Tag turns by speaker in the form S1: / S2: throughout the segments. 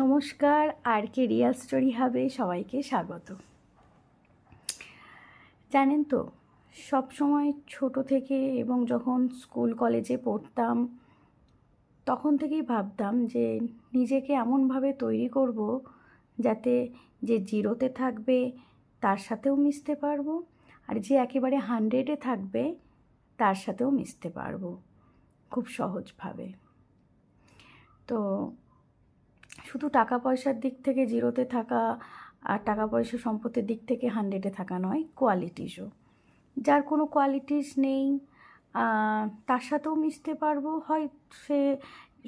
S1: নমস্কার, আর কে Real story হাবে সবাইকে স্বাগত। জানেন তো, সব সময় ছোট থেকে এবং যখন স্কুল, কলেজে পড়তাম, তখন থেকেই ভাবতাম যে নিজেকে এমনভাবে তৈরি করব যাতে যে জিরোতে থাকবে তার সাথেও মিশতে পারব, আর যে একেবারে হান্ড্রেডে থাকবে তার সাথেও মিশতে পারব, খুব সহজভাবে। তো শুধু টাকা পয়সার দিক থেকে জিরোতে থাকা আর টাকা পয়সা সম্পত্তির দিক থেকে হান্ড্রেডে থাকা নয় কোয়ালিটিসও যার কোনো কোয়ালিটিস নেই তার সাথেও মিশতে পারব। হয় সে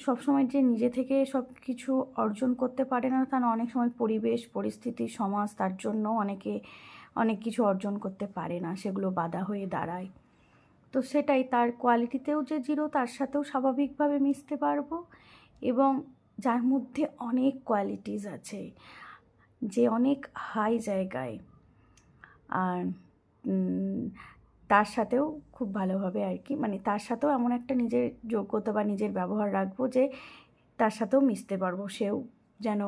S1: সবসময় যে নিজে থেকে সব কিছু অর্জন করতে পারে না, তা না, অনেক সময় পরিবেশ, পরিস্থিতি, সমাজ তার জন্য অনেকে অনেক কিছু অর্জন করতে পারে না, সেগুলো বাধা হয়ে দাঁড়ায়। তো সেটাই, তার কোয়ালিটিতেও যে জিরো তার সাথেও স্বাভাবিকভাবে মিশতে পারব। এবং যার মধ্যে অনেক কোয়ালিটিস আছে, যে অনেক হাই জায়গায়। আর তার সাথেও খুব ভালোভাবে আর কি মানে তার সাথেও এমন একটা নিজের যোগ্যতা বা নিজের ব্যবহার রাখব যে তার সাথেও মিশতে পারব। সেও যেন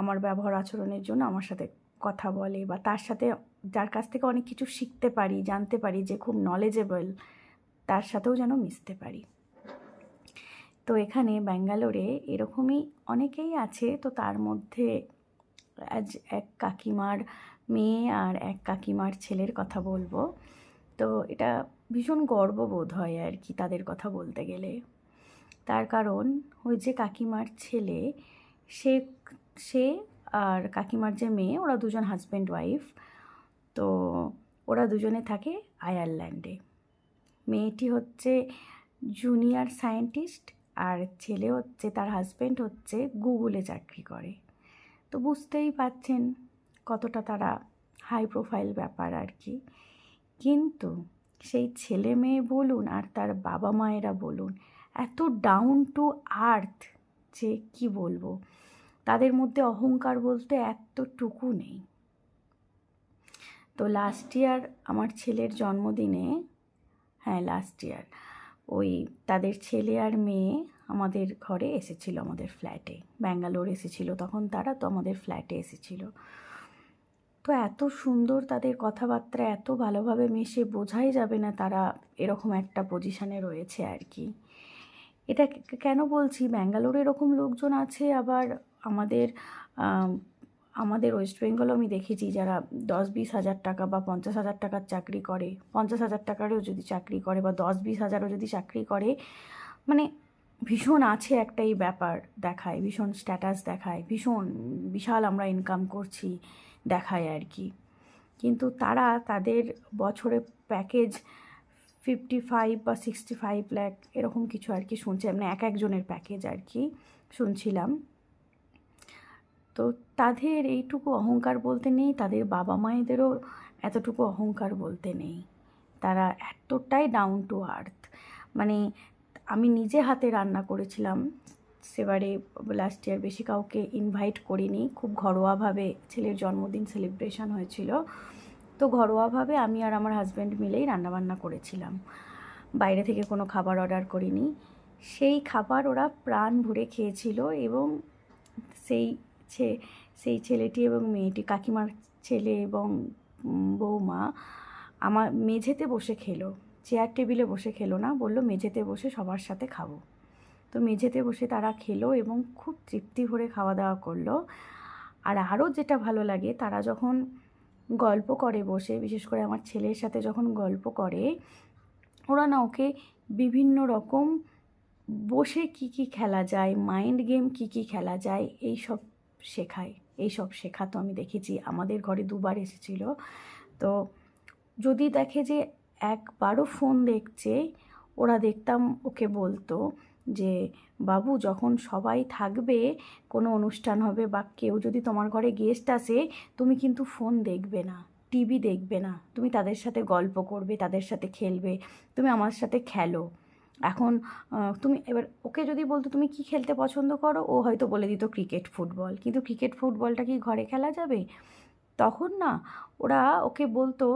S1: আমার ব্যবহার আচরণের জন্য আমার সাথে কথা বলে বা তার সাথে যার কাছ থেকে অনেক কিছু শিখতে পারি, জানতে পারি যে খুব নলেজেবল তার সাথেও যেন মিশতে পারি। তো এখানে ব্যাঙ্গালোরে এরকমই অনেকেই আছে। তো তার মধ্যে আজ এক কাকিমার মেয়ে আর এক কাকিমার ছেলের কথা বলব। তো এটা ভীষণ গর্ববোধ হয় আর কি তাদের কথা বলতে গেলে। তার কারণ ওই যে কাকিমার ছেলে, সে সে আর কাকিমার যে মেয়ে, ওরা দুজন হাজব্যান্ড ওয়াইফ তো ওরা দুজনে থাকে আয়ারল্যান্ডে। মেয়েটি হচ্ছে জুনিয়র সায়েন্টিস্ট আর ছেলে হচ্ছে, তার হাজব্যান্ড হচ্ছে গুগলে চাকরি করে। তো বুঝতেই পাচ্ছেন কতটা তারা হাই প্রোফাইল ব্যাপার আর কি। কিন্তু সেই ছেলে মেয়ে বলুন আর তার বাবা মায়েরা বলুন, এত ডাউন টু আর্থ যে কি বলব? তাদের মধ্যে অহংকার বলতে এতটুকু নেই। তো লাস্ট ইয়ার আমার ছেলের জন্মদিনে হ্যাঁ লাস্ট ইয়ার ওই তাদের ছেলে আর মেয়ে আমাদের ঘরে এসেছিল আমাদের ফ্ল্যাটে। ব্যাঙ্গালোর এসেছিল তখন তারা তো আমাদের ফ্ল্যাটে এসেছিল। তো এত সুন্দর তাদের কথাবার্তা এত ভালোভাবে মিশে বোঝাই যাবে না তারা এরকম একটা পজিশানে রয়েছে আর কি। এটা কেন বলছি? ব্যাঙ্গালোরে এরকম লোকজন আছে আবার আমাদের আম, আমাদের ওয়েস্ট বেঙ্গলও আমি দেখেছি যারা দশ বিশ হাজার টাকা বা পঞ্চাশ হাজার টাকার চাকরি করে, পঞ্চাশ হাজার টাকারও যদি চাকরি করে বা দশ বিশ হাজারও যদি চাকরি করে মানে ভীষণ আছে একটা এই ব্যাপার দেখায়, ভীষণ স্ট্যাটাস দেখায়, ভীষণ বিশাল আমরা ইনকাম করছি দেখায় আর কি। কিন্তু তারা তাদের বছরে প্যাকেজ ফিফটি ফাইভ বা সিক্সটি ফাইভ ল্যাক এরকম কিছু আর কি শুনছি মানে এক একজনের প্যাকেজ আর কি শুনছিলাম। তো তাদের এইটুকু অহংকার বলতে নেই, তাদের বাবা মায়েদেরও এতটুকু অহংকার বলতে নেই। তারা এতটাই ডাউন টু আর্থ মানে আমি নিজে হাতে রান্না করেছিলাম, সেবারে লাস্ট ইয়ার বেশি কাউকে ইনভাইট করিনি। খুব ঘরোয়াভাবে ছেলের জন্মদিন সেলিব্রেশন হয়েছিল। তো ঘরোয়াভাবে আমি আর আমার হাজব্যান্ড মিলেই রান্নাবান্না করেছিলাম। বাইরে থেকে কোনো খাবার অর্ডার করিনি। সেই খাবার ওরা প্রাণ ভরে খেয়েছিল এবং সেই ছে সেই ছেলেটি এবং মেয়েটি, কাকিমার ছেলে এবং বৌমা, আমার মেঝেতে বসে খেলো। চেয়ার টেবিলে বসে খেলো না, বলল, মেঝেতে বসে সবার সাথে খাব। তো মেঝেতে বসে তারা খেলো এবং খুব তৃপ্তি ভরে খাওয়া দাওয়া করল। আর আরও যেটা ভালো লাগে, তারা যখন গল্প করে বসে, বিশেষ করে আমার ছেলের সাথে যখন গল্প করে, ওরা না ওকে বিভিন্ন রকম বসে কি কি খেলা যায় মাইন্ড গেম কি কি খেলা যায় এই সব শেখায় এই সব শেখাতো আমি দেখেছি। আমাদের ঘরে দুবার এসেছিল। তো যদি দেখে যে একবারও ফোন দেখছে, ওরা দেখতাম ওকে বলতো যে, বাবু, যখন সবাই থাকবে, কোনো অনুষ্ঠান হবে বা কেউ যদি তোমার ঘরে গেস্ট আসে, তুমি কিন্তু ফোন দেখবে না টিভি দেখবে না। তুমি তাদের সাথে গল্প করবে, তাদের সাথে খেলবে। তুমি আমার সাথে খেলো। এখন তুমি এবার ওকে যদি বলতো তুমি কি খেলতে পছন্দ করো, ও হয়তো বলে দিত ক্রিকেট ফুটবল। কিন্তু ক্রিকেট ফুটবলটা কি ঘরে খেলা যাবে? তখন না, ওরা ওকে বলতো,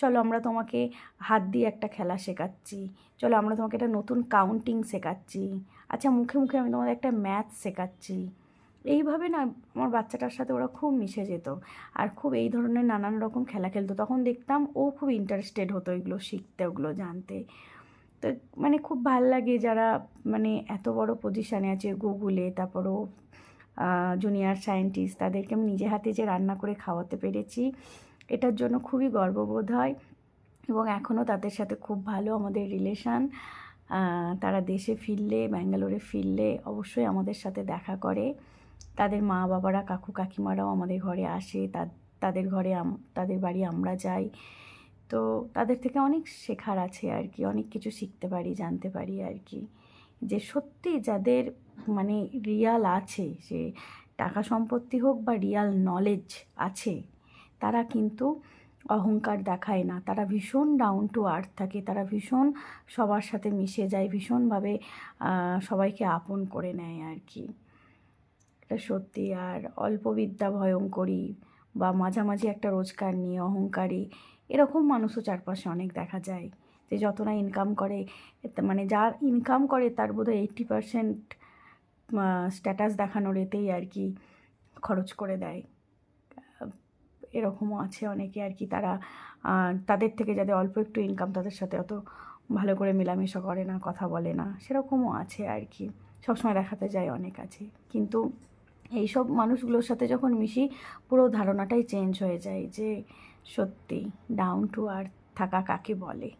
S1: চলো আমরা তোমাকে হাত দিয়ে একটা খেলা শেখাচ্ছি। চলো আমরা তোমাকে একটা নতুন কাউন্টিং শেখাচ্ছি। আচ্ছা মুখে মুখে আমি তোমাদের একটা ম্যাথ শেখাচ্ছি। এইভাবে না, আমার বাচ্চাটার সাথে ওরা খুব মিশে যেত। আর খুব এই ধরনের নানান রকম খেলা খেলতো। তখন দেখতাম ও খুব ইন্টারেস্টেড হতো এগুলো শিখতে, ওগুলো জানতে। তো মানে খুব ভালো লাগে যারা মানে এত বড় পজিশানে আছে গুগলে তারপরও জুনিয়র সায়েন্টিস্ট তাদেরকে আমি নিজে হাতে যে রান্না করে খাওয়াতে পেরেছি, এটার জন্য খুবই গর্ববোধ হয় এবং এখনও তাদের সাথে খুব ভালো আমাদের রিলেশান তারা দেশে ফিরলে, ব্যাঙ্গালোরে ফিরলে অবশ্যই আমাদের সাথে দেখা করে। তাদের মা বাবারা, কাকু কাকিমারাও আমাদের ঘরে আসে তাদের ঘরে তাদের বাড়ি আমরা যাই। তো তাদের থেকে অনেক শেখার আছে আর কি, অনেক কিছু শিখতে পারি, জানতে পারি আর কি। যে সত্যি যাদের মানে রিয়াল আছে সে টাকা সম্পত্তি হোক বা রিয়াল নলেজ আছে, তারা কিন্তু অহংকার দেখায় না। তারা ভীষণ ডাউন টু আর্থ থাকে, তারা ভীষণ সবার সাথে মিশে যায়, ভীষণভাবে সবাইকে আপন করে নেয় আর কি। এটা সত্যি আর অল্প বিদ্যা ভয়ঙ্করী বা মাঝামাঝি একটা রোজগার নিয়ে, অহংকারী, এরকম মানুষও চারপাশে অনেক দেখা যায় যে যত না ইনকাম করে মানে যার ইনকাম করে তার বোধহয় এইট্টি পারসেন্ট স্ট্যাটাস দেখানোর এতেই আর কি খরচ করে দেয়। এরকমও আছে অনেকে আর কি তারা তাদের থেকে যাদের অল্প একটু ইনকাম তাদের সাথে অত ভালো করে মেলামেশা করে না, কথা বলে না, সেরকমও আছে আর কি। সবসময় দেখাতে যায় অনেক আছে। কিন্তু এইসব মানুষগুলোর সাথে যখন মিশি, পুরো ধারণাটাই চেঞ্জ হয়ে যায় যে সত্যি ডাউন টু আর্থ থাকা কাকে বলে?